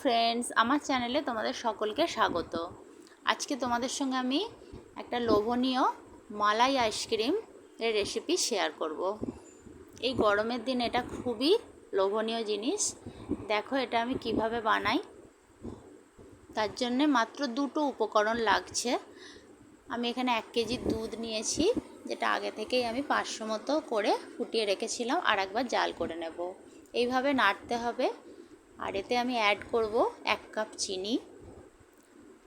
Friends আমার চ্যানেলে তোমাদের সকলকে স্বাগত। আজকে তোমাদের সঙ্গে আমি একটা লোভনীয় মালাই আইসক্রিম এর রেসিপি শেয়ার করব। এই গরমের দিন এটা খুবই লোভনীয় জিনিস। দেখো এটা আমি কীভাবে বানাই। তার জন্যে মাত্র দুটো উপকরণ লাগছে। আমি এখানে এক কেজি দুধ নিয়েছি, যেটা আগে থেকেই আমি পাঁচশো মতো করে ফুটিয়ে রেখেছিলাম, আর একবার জাল করে নেব। এইভাবে নাড়তে হবে। আর এতে আমি অ্যাড করব এক কাপ চিনি।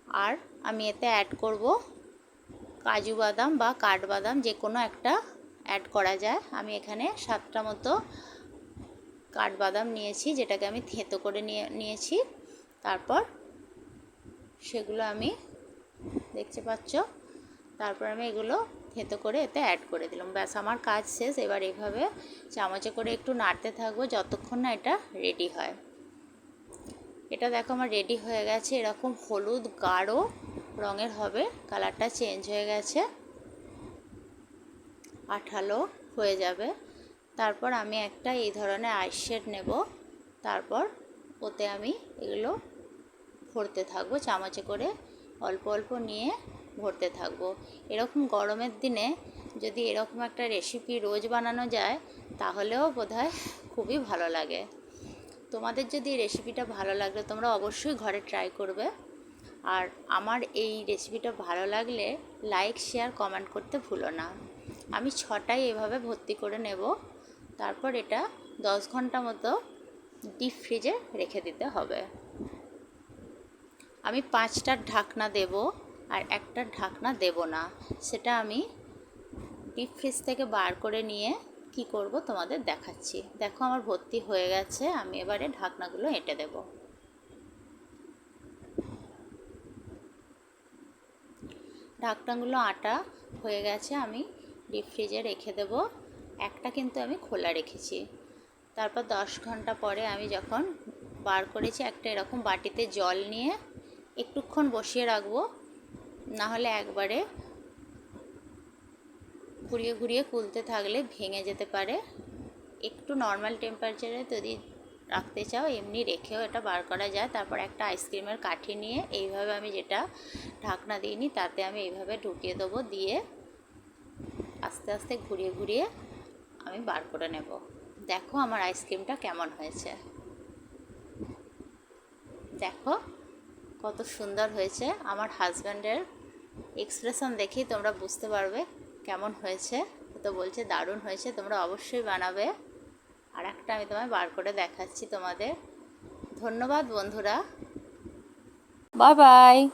আর আমি এতে অ্যাড করব কাজু বাদাম বা কাঠবাদাম যে কোনো একটা অ্যাড করা যায়। আমি এখানে সাতটা মতো কাঠবাদাম নিয়েছি, যেটাকে আমি থেঁতো করে নিয়ে, নিয়েছি। তারপর সেগুলো আমি দেখতে পাচ্ছ? তারপর আমি এগুলো থেঁতো করে এতে অ্যাড করে দিলাম। ব্যাস, আমার কাজ শেষ। এবার এভাবে চামচে করে একটু নাড়তে থাকব, যতক্ষণ না এটা রেডি হয়। এটা দেখো আমার রেডি হয়ে গেছে। এরকম হলুদ গাঢ় রঙের হবে। কালারটা চেঞ্জ হয়ে গেছে। আঠালো হয়ে যাবে। তারপর আমি একটা এই ধরনের আইস শেড নেব। তারপর ওতে আমি এগুলো ভরতে থাকব, চামচে করে অল্প অল্প নিয়ে ভরতে থাকব। এরকম গরমের দিনে যদি এরকম একটা রেসিপি রোজ বানানো যায়, তাহলেও বোধহয় খুবই ভালো লাগে। তোমাদের যদি রেসিপিটা ভালো লাগলে, তোমরা অবশ্যই ঘরে ট্রাই করবে। আর আমার এই রেসিপিটা ভালো লাগলে লাইক শেয়ার কমেন্ট করতে ভুলো না। আমি ছটাই এভাবে ভর্তি করে নেব। তারপর এটা দশ ঘণ্টা মতো ডিপ ফ্রিজে রেখে দিতে হবে। আমি পাঁচটার ঢাকনা দেব আর একটা ঢাকনা দেব না। সেটা আমি ডিপ ফ্রিজ থেকে বার করে নিয়ে কি করব তোমাদের দেখাচ্ছি। দেখো আমার ভর্তি হয়ে গেছে, আমি এবারে ঢাকনাগুলো এঁটে দেব। ঢাকনাগুলো আটা হয়ে গেছে, আমি ডিপ ফ্রিজে রেখে দেব। একটা কিন্তু আমি খোলা রেখেছি। তারপর দশ ঘণ্টা পরে আমি যখন বার করেছি একটা এরকম বাটিতে জল নিয়ে একটুক্ষণ বসিয়ে রাখব না হলে একবারে ঘুরিয়ে ঘুরিয়ে কুলতে থাকলে ভেঙে যেতে পারে। একটু নর্মাল টেম্পারেচারে যদি রাখতে চাও, এমনি রেখেও এটা বার করা যায়। তারপর একটা আইসক্রিমের কাঠি নিয়ে এইভাবে আমি যেটা ঢাকনা দিইনি, তাতে আমি এইভাবে ঢুকিয়ে দেবো দিয়ে আস্তে আস্তে ঘুরিয়ে ঘুরিয়ে আমি বার করে নেব। দেখো আমার আইসক্রিমটা কেমন হয়েছে। দেখো কত সুন্দর হয়েছে। আমার হাজব্যান্ডের এক্সপ্রেশন দেখেই তোমরা বুঝতে পারবে কেমন হয়েছে? তো বলছে দারুণ হয়েছে, তোমরা অবশ্যই বানাবে। আর একটা আমি তোমায় বার করে দেখাচ্ছি তোমাদের। ধন্যবাদ বন্ধুরা। Bye bye.